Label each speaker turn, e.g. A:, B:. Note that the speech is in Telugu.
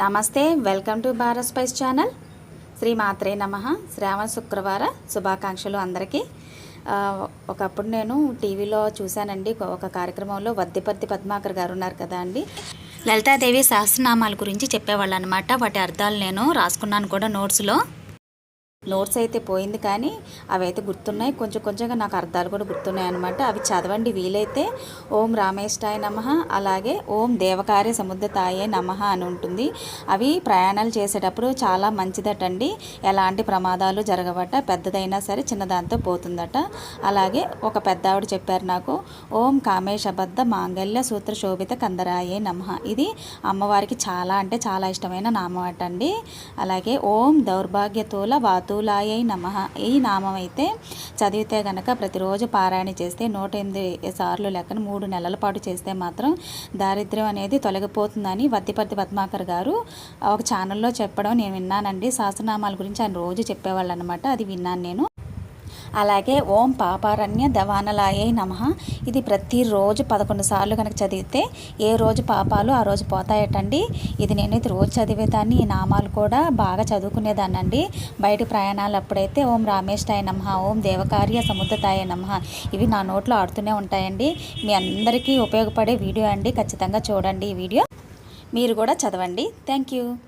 A: నమస్తే welcome to Bharat spice channel. Shri మాత్రే నమ. శ్రావణ శుక్రవార శుభాకాంక్షలు అందరికీ. ఒకప్పుడు నేను టీవీలో చూశానండి. ఒక కార్యక్రమంలో వద్దిపర్తి పద్మాకర్ గారు ఉన్నారు కదా అండి. లలితాదేవి సహస్రనామాల గురించి చెప్పేవాళ్ళు అనమాట వాటి అర్థాలు నేను రాసుకున్నాను కూడా నోట్స్లో. నోట్స్ అయితే పోయింది కానీ అవి అయితే గుర్తున్నాయి. కొంచెం కొంచెంగా నాకు అర్థాలు కూడా గుర్తున్నాయి అనమాట అవి చదవండి వీలైతే. ఓం రామేష్టాయ నమ. అలాగే ఓం దేవకార్య సముద్రతాయే నమ అని ఉంటుంది. అవి ప్రయాణాలు చేసేటప్పుడు చాలా మంచిదటండి. ఎలాంటి ప్రమాదాలు జరగవట పెద్దదైనా సరే చిన్నదాంతో పోతుందట. అలాగే ఒక పెద్ద ఆవిడ చెప్పారు నాకు ఓం కామేశబద్ధ మాంగళ్య సూత్ర శోభిత కందరాయే నమ. ఇది అమ్మవారికి చాలా అంటే చాలా ఇష్టమైన నామం అటండి. అలాగే ఓం దౌర్భాగ్యతూల వాతులాయై నమ. ఈ నామం అయితే చదివితే గనక ప్రతిరోజు పారాయణ చేస్తే నూట ఎనిమిది సార్లు లెక్కన మూడు నెలల పాటు చేస్తే మాత్రం దారిద్ర్యం అనేది తొలగిపోతుందని వద్దిపర్తి పద్మాకర్ గారు ఒక ఛానల్లో చెప్పడం నేను విన్నానండి. శాస్త్రనామాల గురించి ఆయన రోజు చెప్పేవాళ్ళు అనమాట అది విన్నాను నేను. అలాగే ఓం పాపారణ్య దవానలాయే నమ. ఇది ప్రతిరోజు పదకొండు సార్లు కనుక చదివితే ఏ రోజు పాపాలు ఆ రోజు పోతాయటండి. ఇది నేనైతే రోజు చదివేదాన్ని ఈ నామాలు కూడా బాగా చదువుకునేదాన్ని అండి బయట ప్రయాణాలు అప్పుడైతే ఓం రామేష్టాయ నమ ఓం దేవకార్య సముద్రతాయ నమ. ఇవి నా నోట్లో ఆడుతూనే ఉంటాయండి. మీ అందరికీ ఉపయోగపడే వీడియో అండి. ఖచ్చితంగా చూడండి ఈ వీడియో. మీరు కూడా చదవండి. Thank you.